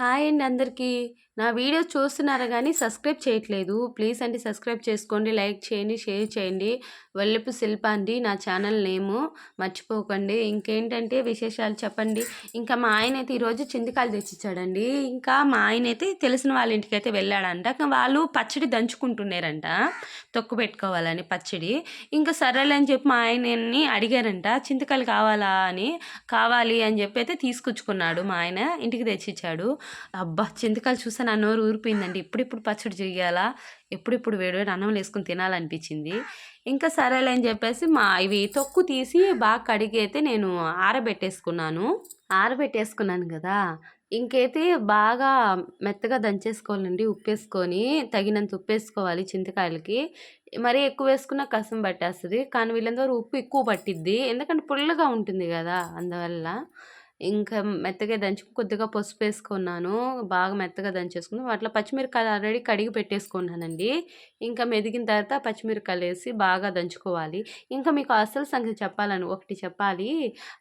Hi అండి అందరికీ. నా వీడియోస్ చూస్తున్నారా కానీ సబ్స్క్రైబ్ చేయట్లేదు. ప్లీజ్ అండి సబ్స్క్రైబ్ చేసుకోండి, లైక్ చేయండి, షేర్ చేయండి. వల్లెపు శిల్ప అండి నా ఛానల్ నేము. మర్చిపోకండి. ఇంకేంటంటే విశేషాలు చెప్పండి. ఇంకా మా ఆయన అయితే ఈరోజు చింతకాయలు తెచ్చిచ్చాడండి. ఇంకా మా ఆయనైతే తెలిసిన వాళ్ళ ఇంటికైతే వెళ్ళాడంట. వాళ్ళు పచ్చడి దంచుకుంటున్నారంట. తొక్కు పెట్టుకోవాలని పచ్చడి. ఇంకా సరేలే అని చెప్పి మా ఆయనని అడిగారంట. చింతకాయలు కావాలా అని. కావాలి అని చెప్పి అయితే తీసుకొచ్చుకున్నాడు మా ఆయన. ఇంటికి తెచ్చిచ్చాడు. అబ్బా! చింతకాయలు చూస్తే నా నోరు ఊరిపోయిందండి. ఇప్పుడిప్పుడు పచ్చడి చేయాలా ఎప్పుడిప్పుడు వేడివేడి అన్నం వేసుకుని తినాలనిపించింది. ఇంకా సరేలే అని చెప్పేసి మా ఇవి తొక్కు తీసి బాగా కడిగి అయితే నేను ఆరబెట్టేసుకున్నాను. ఆరబెట్టేసుకున్నాను కదా ఇంకైతే బాగా మెత్తగా దంచేసుకోవాలండి ఉప్పేసుకొని. తగినంత ఉప్పేసుకోవాలి చింతకాయలకి. మరీ ఎక్కువ వేసుకున్నా కసం పట్టేస్తుంది కానీ వీళ్ళందరూ ఉప్పు ఎక్కువ పట్టిద్ది. ఎందుకంటే పుల్లగా ఉంటుంది కదా అందువల్ల. ఇంకా మెత్తగా దంచి కొద్దిగా పసుపు వేసుకున్నాను బాగా మెత్తగా దంచేసుకుని వాటిలో పచ్చిమిరపకాయలు ఆల్రెడీ కడిగి పెట్టేసుకున్నానండి. ఇంకా మెదిగిన తర్వాత పచ్చిమిరపకాయలేసి బాగా దంచుకోవాలి. ఇంకా మీకు అసలు సంగతి చెప్పాలని ఒకటి చెప్పాలి.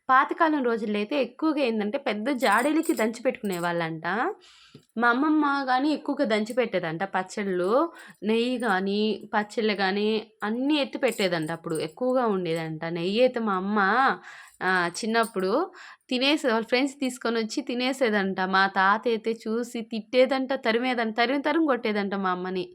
పాతకాలం రోజుల్లో అయితే ఎక్కువగా ఏంటంటే పెద్ద జాడీలకి దంచి పెట్టుకునే వాళ్ళంట మా అమ్మమ్మ కానీ ఎక్కువగా దంచి పెట్టేదంట పచ్చళ్ళు. నెయ్యి కానీ పచ్చళ్ళు కానీ అన్నీ ఎత్తి పెట్టేదంట అప్పుడు. ఎక్కువగా ఉండేదంట. నెయ్యి అయితే మా అమ్మ చిన్నప్పుడు తినేసే వాళ్ళ ఫ్రెండ్స్ తీసుకొని వచ్చి తినేసేదంట. మా తాత అయితే చూసి తిట్టేదంట, తరిమేదంట. తరిమి తరిమి కొట్టేదంట మా అమ్మని.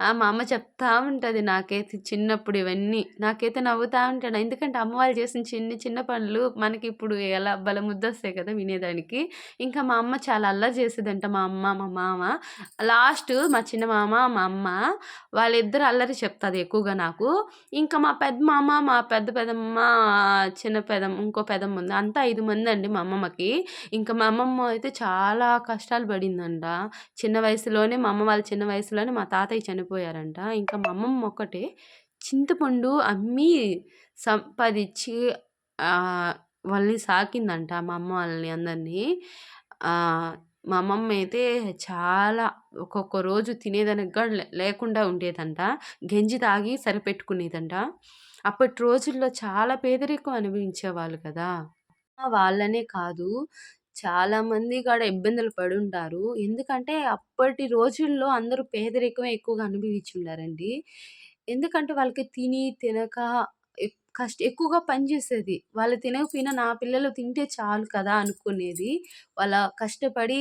ఆ! మా అమ్మ చెప్తా ఉంటుంది నాకైతే చిన్నప్పుడు ఇవన్నీ. నాకైతే నవ్వుతా ఉంటాను. ఎందుకంటే అమ్మ వాళ్ళు చేసిన చిన్న చిన్న పనులు మనకి ఇప్పుడు ఎలా బల ముద్దొస్తాయి కదా వినేదానికి. ఇంకా మా అమ్మ చాలా అల్లరి చేసేదంట మా అమ్మ, మా మామ. లాస్ట్ మా చిన్న మామ, మా అమ్మ వాళ్ళిద్దరు అల్లరి చెప్తుంది ఎక్కువగా నాకు. ఇంకా మా పెద్ద మామ, మా పెద్ద పెదమ్మ, చిన్న పెదమ్మ ఇంకో పెదమ్మ ఉంది. అంతా 5 మందండి మా అమ్మమ్మకి. ఇంకా మా అమ్మమ్మ అయితే చాలా కష్టాలు పడిందంట. చిన్న వయసులోనే మా అమ్మ వాళ్ళ చిన్న వయసులోనే మా తాతయ్య చనిపోయారంట. ఇంకా మా అమ్మమ్మ ఒక్కటే చింతపండు అమ్మి సంపాదించి వాళ్ళని సాకిందంట మా అమ్మ వాళ్ళని అందరిని. మా అమ్మమ్మ అయితే చాలా ఒక్కొక్క రోజు తినేదానికి కూడా లే లేకుండా ఉండేదంట. గంజి తాగి సరిపెట్టుకునేదంట. అప్పటి రోజుల్లో చాలా పేదరికం అనుభవించేవాళ్ళు కదా! వాళ్ళనే కాదు చాలామంది కాడ ఇబ్బందులు పడుంటారు. ఎందుకంటే అప్పటి రోజుల్లో అందరూ పేదరికమే ఎక్కువగా అనుభవించుండారండి. ఎందుకంటే వాళ్ళకి తిని, తినక ఎక్ కష్ట ఎక్కువగా పని చేసేది. వాళ్ళు తినకపోయినా నా పిల్లలు తింటే చాలు కదా అనుకునేది. వాళ్ళ కష్టపడి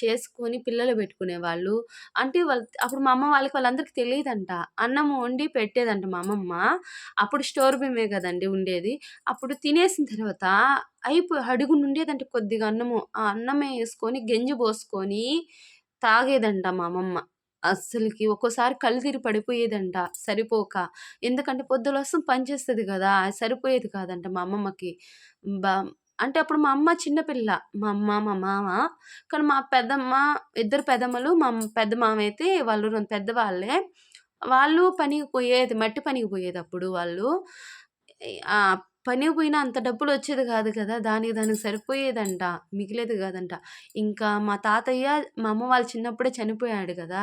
చేసుకొని పిల్లలు పెట్టుకునేవాళ్ళు. అంటే వాళ్ళు అప్పుడు మా అమ్మ వాళ్ళకి వాళ్ళందరికీ తెలియదంట అన్నం వండి పెట్టేదంట మా అమ్మమ్మ. అప్పుడు స్టోర్ బియ్యమే కదండి ఉండేది. అప్పుడు తినేసిన తర్వాత అయిపో అడుగునుండేదంట కొద్దిగా అన్నము. ఆ అన్నమే వేసుకొని గెంజి పోసుకొని తాగేదంట మా అమ్మమ్మ. అస్సలకి ఒక్కోసారి కళ్ళు తిరిగి పడిపోయేదంట సరిపోక. ఎందుకంటే పొద్దులొస్తాం పని చేస్తది కదా సరిపోయేది కాదంట మా అమ్మమ్మకి. బా అంటే అప్పుడు మా అమ్మ చిన్నపిల్ల మా అమ్మ, మా మామ. కానీ మా పెద్దమ్మ ఇద్దరు పెద్దమ్మలు, మా పెద్ద మామ అయితే వాళ్ళు పెద్దవాళ్ళే. వాళ్ళు పనికి పోయేది. మట్టి పనికి పోయేదప్పుడు వాళ్ళు. పనికి పోయినా అంత డబ్బులు వచ్చేది కాదు కదా! దానికి దానికి సరిపోయేదంట. మిగిలేదు కాదంట ఇంకా మా తాతయ్య మా అమ్మ వాళ్ళు చిన్నప్పుడే చనిపోయాడు కదా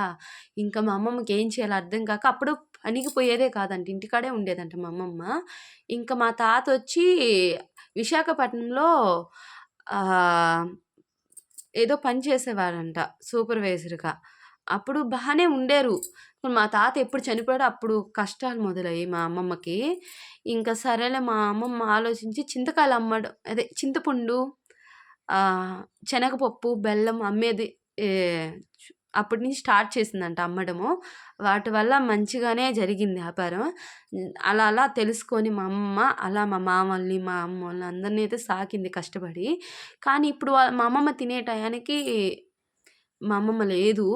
ఇంకా మా అమ్మమ్మకి ఏం చేయాలో అర్థం కాక అప్పుడు అణిగిపోయేదే కాదంట. ఇంటికాడే ఉండేదంట మా అమ్మమ్మ. ఇంకా మా తాత వచ్చి విశాఖపట్నంలో ఏదో పని చేసేవారంట సూపర్‌వైజర్‌గా. అప్పుడు బాగానే ఉండేరు. మా తాత ఎప్పుడు చనిపోయాడో అప్పుడు కష్టాలు మొదలయ్యాయి మా అమ్మమ్మకి. ఇంకా సరేలే మా అమ్మమ్మ ఆలోచించి చింతకాయలు అమ్మడం అదే చింతపండు శనగపప్పు, బెల్లం అమ్మేది అప్పటి నుంచి స్టార్ట్ చేసిందంట అమ్మడము. వాటి వల్ల మంచిగానే జరిగింది వ్యాపారం. అలా అలా తెలుసుకొని మా అమ్మ అలా మా మామల్ని, మా అమ్మ వాళ్ళని అందరిని అయితే సాకింది కష్టపడి. కానీ ఇప్పుడు మా అమ్మమ్మ తినే టయానికి మా అమ్మమ్మ లేదు.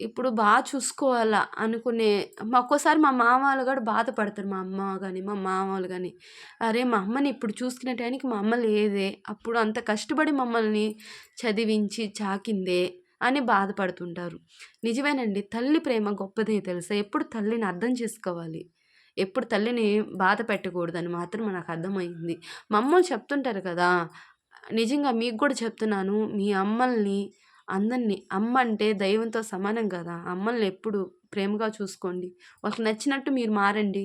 ఇప్పుడు బాగా చూసుకోవాలా అనుకునే ఒక్కోసారి మా మామ వాళ్ళు కూడా బాధపడతారు. మా అమ్మ కానీ మా మామ వాళ్ళు కానీ అరే! మా అమ్మని ఇప్పుడు చూసుకునే టయానికి మా అమ్మ లేదే. అప్పుడు అంత కష్టపడి మమ్మల్ని చదివించి చాకిందే అని బాధపడుతుంటారు. నిజమేనండి. తల్లి ప్రేమ గొప్పదే తెలుసా? ఎప్పుడు తల్లిని అర్థం చేసుకోవాలి. ఎప్పుడు తల్లిని బాధ పెట్టకూడదని మాత్రం నాకు అర్థమైంది. మా చెప్తుంటారు కదా! నిజంగా మీకు కూడా చెప్తున్నాను. మీ అమ్మల్ని అందరినీ అమ్మ అంటే దైవంతో సమానం కదా అమ్మల్ని ఎప్పుడు ప్రేమగా చూసుకోండి. వాళ్ళకి నచ్చినట్టు మీరు మారండి.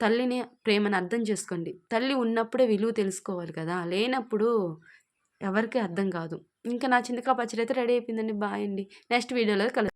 తల్లిని ప్రేమను అర్థం చేసుకోండి. తల్లి ఉన్నప్పుడే విలువ తెలుసుకోవాలి కదా! లేనప్పుడు ఎవరికీ అర్థం కాదు. ఇంకా నా చింతకాయ పచ్చడి అయితే రెడీ అయిపోయిందండి. బాయ్ అండి. నెక్స్ట్ వీడియోలో కలుద్దాం.